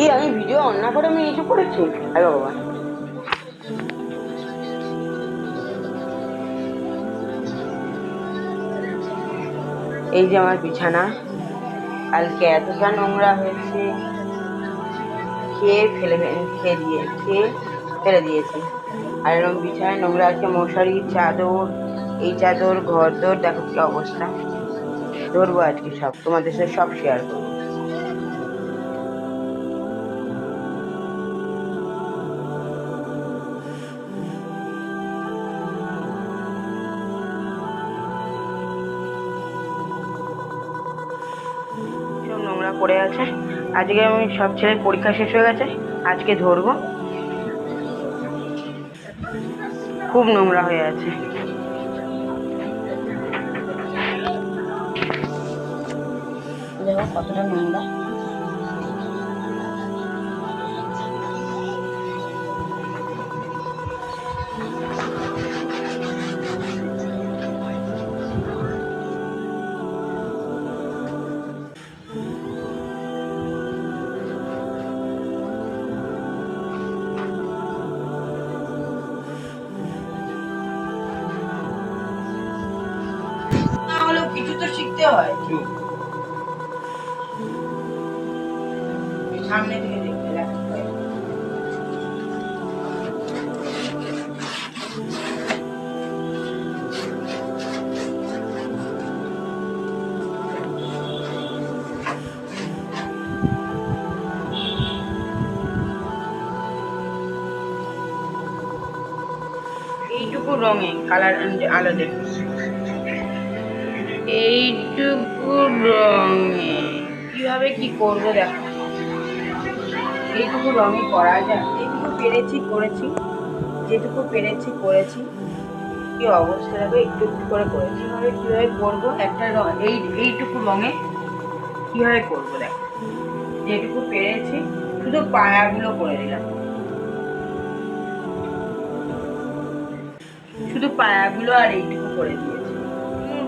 এই, আমি video on না করে আমি এইসব করেছি? আরে বাবা। এই যে আমার বিছানা। কালকে এতটা নোংরা হয়েছে। খেয়ে ফেলে খেয়ে দিয়ে, খেয়ে ফেলে দিয়েছি। আর এরকম বিছানায় নোংরা আছে, মশারি, চাদর, এই চাদর ঘর দোর দেখো কি অবস্থা। ধরবো আজকে সব, তোমাদের সাথে সব শেয়ার করব। পড়ে আছে। আজকে আমি সব ছেলের পরীক্ষা শেষ হয়ে গেছে। আজকে ধরব। খুব নোংরা হয়ে আছে। কতটা নোংরা। কিছু তো শিখতে হয়। সামনে থেকে দেখতে দেখা এইটুকু রঙে কালার আলাদা এইটুকু রঙে। কীভাবে কি করব দেখো। এইটুকু রঙে করা যায়। যেটুকু পেরেছি, করেছি। যেটুকু পেরেছি, করেছি। কি অবস্থা দেখো, একটু একটু করে করেছি। কীভাবে কীভাবে করব একটা রঙ এই, এইটুকু রঙে কীভাবে করব দেখো। যেটুকু পেরেছি, শুধু পায়াগুলো করে দিলাম। শুধু পায়াগুলো আর এইটুকু করে দিয়েছি।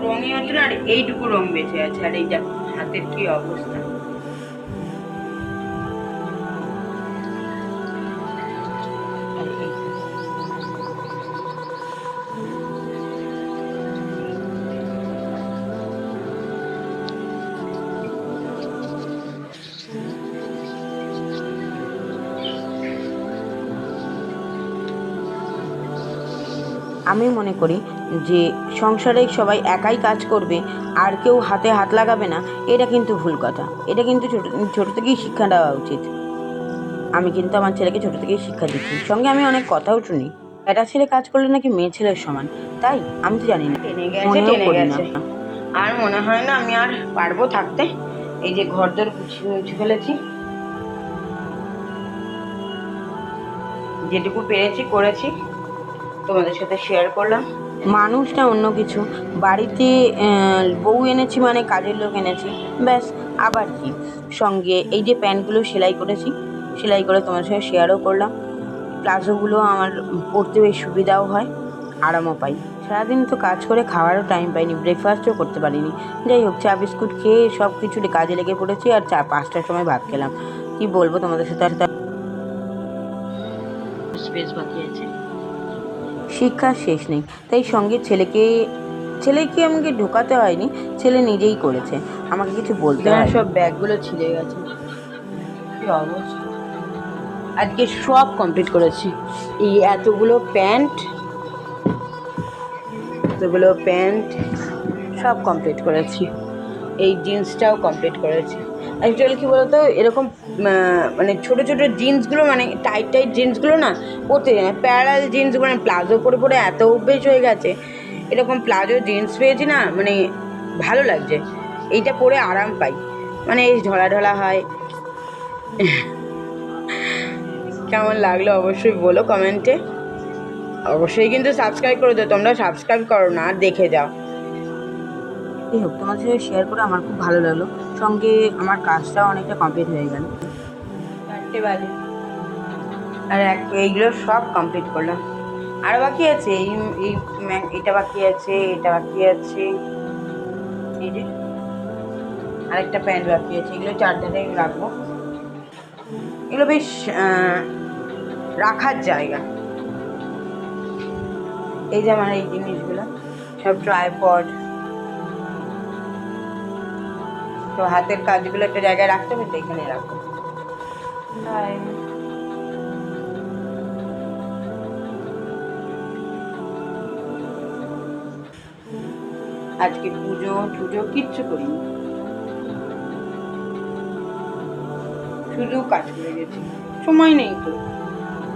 রঙই না আর এইটুকু রং বেঁচে আছে, আর এই হাতের কি অবস্থা। আমি মনে করি যে সংসারে সবাই একাই কাজ করবে আর কেউ হাতে হাত লাগাবে না এটা কিন্তু ভুল কথা। এটা কিন্তু ছোটো ছোটো থেকেই শিক্ষা দেওয়া উচিত। আমি কিন্তু আমার ছেলেকে ছোটো থেকেই শিক্ষা দিচ্ছি। সঙ্গে আমি অনেক কথাও শুনি। একটা ছেলে কাজ করলে নাকি মেয়ে ছেলের সমান। তাই আমি তো জানি না। মনেও করি না। আর মনে হয় না আমি আর পারব থাকতে। এই যে ঘর দর মুছে ফেলেছি। যেটুকু পেরেছি করেছি। তোমাদের সাথে শেয়ার করলাম। মানুষ না অন্য কিছু। বাড়িতে বউ এনেছি মানে কাজের লোক এনেছি। ব্যাস, আবার কি? সঙ্গে এই যে প্যান্টগুলো সেলাই করেছি, সেলাই করে তোমার সঙ্গে শেয়ারও করলাম। প্লাজোগুলো আমার পরতে বেশ সুবিধাও হয়, আরামও পাই। সারাদিন তো কাজ করে খাওয়ারও টাইম পাইনি ব্রেকফাস্টও করতে পারিনি। যাই হোক, চা, বিস্কুট খেয়ে সব কিছু কাজে লেগে পড়েছি আর চা, পাঁচটার সময় ভাত খেলাম। কি বলব তোমাদের সাথে? আর স্পেস বাকি আছে। শিক্ষার শেষ নেই। তাই সঙ্গে ছেলেকে ছেলেকে আমাকে ঢোকাতে হয়নি ছেলে নিজেই করেছে। আমাকে কিছু বলতে হয় সব ব্যাগগুলো ছিঁড়ে গেছে। কি অবস্থা? আজকে সব কমপ্লিট করেছি। এই এতগুলো প্যান্ট এতগুলো প্যান্ট সব কমপ্লিট করেছি। এই জিন্সটাও কমপ্লিট করেছি। অ্যাকচুয়ালি কী বলতো? এরকম মানে ছোটো ছোটো জিন্সগুলো মানে টাইট টাইট জিন্সগুলো না, পরতে যায় না। প্যারাল জিন্স মানে প্লাজো পরে পরে এত অভ্যেস হয়ে গেছে। এরকম প্লাজো জিন্স পেয়েছি না মানে ভালো লাগছে। এইটা পরে আরাম পাই। মানে এই ঢলা ঢলা হয়। কেমন লাগল অবশ্যই বলো কমেন্টে অবশ্যই কিন্তু সাবস্ক্রাইব করে দাও, তোমরা সাবস্ক্রাইব করো না দেখে যাও। যাই হোক, তোমার সাথে শেয়ার করে আমার খুব ভালো লাগল। সঙ্গে আমার কাজটাও অনেকটা কমপ্লিট হয়ে গেল। চারটে আর এক, এইগুলো সব কমপ্লিট করলাম। আর বাকি আছে? এই এই এটা বাকি আছে, এটা বাকি আছে। এই যে, আরেকটা প্যান্ট বাকি আছে, এগুলো চারটাতে রাখব। এগুলো বেশ রাখার জায়গা। এই যে আমার এই জিনিসগুলো, সব ট্রাইপড তো হাতের কাজগুলো একটা জায়গায় রাখতে হবে তো এখানে রাখো Bye. আজকে পুজো টুজো কিচ্ছু করিনি। শুধু কাজ করে গেছি। সময় নেই তো।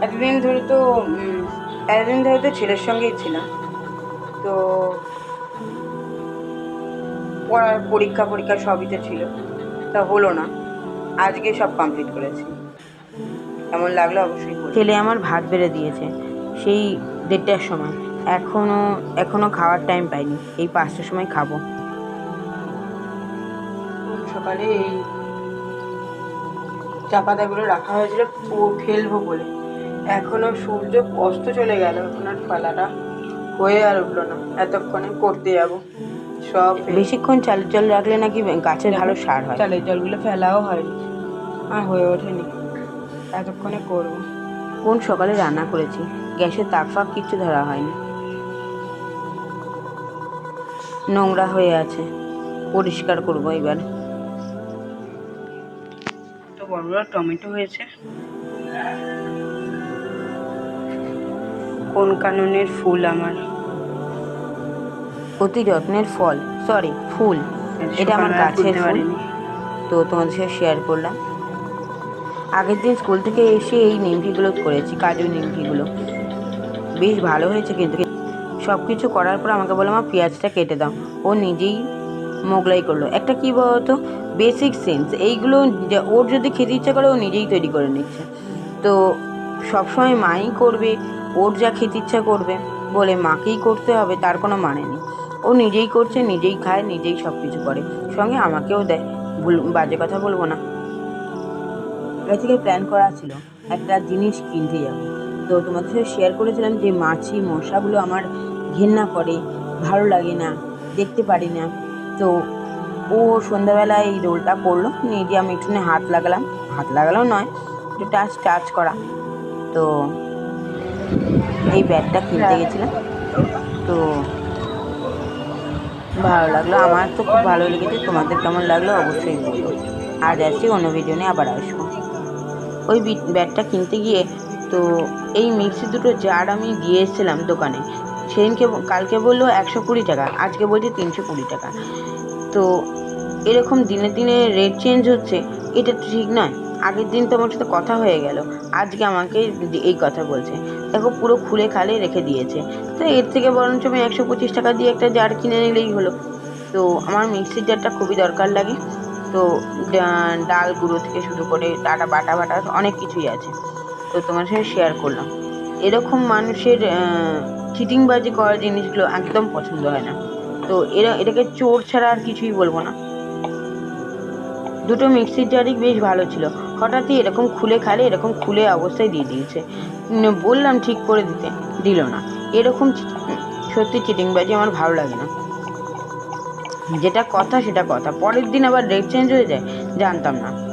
এতদিন ধরে তো এতদিন ধরে তো ছেলের সঙ্গেই ছিলাম। তো পড়ার পরীক্ষা পরীক্ষা সবই তো ছিল। তা হলো না। আজকে সব কমপ্লিট করেছি। এমন লাগল অবশ্যই। ছেলে আমার ভাত বেড়ে দিয়েছে। সেই দেড়টার সময়। এখনও এখনও খাওয়ার টাইম পাইনি। এই পাঁচটার সময় খাব। সকালে এই চা পাতাগুলো রাখা হয়েছিল ফেলব বলে। এখনও সূর্য অস্ত চলে গেল। এখন আর ফেলাটা হয়ে আর উঠল না। এতক্ষণে করতে যাব। সব বেশিক্ষণ চাল জল রাখলে নাকি গাছের ভালো সার হয়? চালের জলগুলো ফেলাও হয়নি আর হয়ে ওঠেনি। এতক্ষণে করব। কোন সকালে রান্না করেছি? গ্যাসের তাক ফাক কিচ্ছু ধরা হয়নি। নোংরা হয়ে আছে। পরিষ্কার করব এবার। তো বড় বড় টমেটো হয়েছে। কোন কাননের ফুল আমার? অতি যত্নের ফল সরি ফুল। এটা আমার গাছের ফুল। তো তোমাদের সাথে শেয়ার করলাম। আগের দিন স্কুল থেকে এসে এই নিমকিগুলো করেছি কাজু নিমকিগুলো। বেশ ভালো হয়েছে কিন্তু। সব কিছু করার পর আমাকে বলল মা পেঁয়াজটা কেটে দাও। ও নিজেই মোগলাই করল। একটা কী বলতো? বেসিক সেন্স এইগুলো যে- ওর যদি খেতে ইচ্ছা করে ও নিজেই তৈরি করে নিচ্ছে। তো সবসময় মাই করবে ওর যা খেতে ইচ্ছা করবে। বলে মাকেই করতে হবে তার কোনো মানে নেই। ও নিজেই করছে, নিজেই খায়, নিজেই সব কিছু করে। সঙ্গে আমাকেও দেয়। ভুল, বাজে কথা বলব না। আগে থেকে প্ল্যান করা ছিল একটা জিনিস কিনতে যাব। তো তোমাদের সাথে শেয়ার করেছিলাম যে মাছি, মশাগুলো আমার ঘেন্না করে, ভালো লাগে না, দেখতে পারি না। তো ও সন্ধ্যাবেলায় এই রোলটা করল নিয়ে আমি একটুখানি হাত লাগালাম। হাত লাগালেও নয়, একটু টাচ টাচ করা। তো এই ব্যাগটা কিনতে গেছিলাম। তো ভালো লাগল, আমার তো খুব ভালো লেগেছে, তোমাদের কেমন লাগল অবশ্যই বলব আর আসছি অন্য ভিডিও নিয়ে আবার আসব। ওই ব্যাটটা কিনতে গিয়ে তো এই মিক্সি দুটো জার আমি দিয়ে এসেছিলাম দোকানে, সেদিনকে কালকে বলল একশো কুড়ি টাকা, আজকে বলছে তিনশো কুড়ি টাকা। তো এরকম দিনে দিনে রেট চেঞ্জ হচ্ছে, এটা ঠিক নয়। আগের দিন তো আমার সাথে কথা হয়ে গেল। আজকে আমাকে এই কথা বলছে। দেখো, পুরো খুলে খালে রেখে দিয়েছে। তো এর থেকে বরঞ্চ আমি একশো পঁচিশ টাকা দিয়ে একটা জার কিনে নিলেই হলো। তো আমার মিক্সির জারটা খুবই দরকার লাগে। তো ডাল গুঁড়ো থেকে শুরু করে ডাটা বাটা বাটা অনেক কিছুই আছে। তো তোমার সাথে শেয়ার করলাম। এরকম মানুষের চিটিংবাজি করার জিনিসগুলো একদম পছন্দ হয় না। তো এরা, এটাকে চোর ছাড়া আর কিছুই বলব না। দুটো মিক্সির জারই বেশ ভালো ছিল। হঠাৎই এরকম খুলে খালে, এরকম খুলে অবস্থায় দিয়ে দিয়েছে। বললাম, ঠিক করে দিতে। দিল না। এরকম সত্যি চিটিংবাজি আমার ভালো লাগে না। যেটা কথা সেটা কথা। পরের দিন আবার ডেট চেঞ্জ হয়ে যায়? জানতাম না।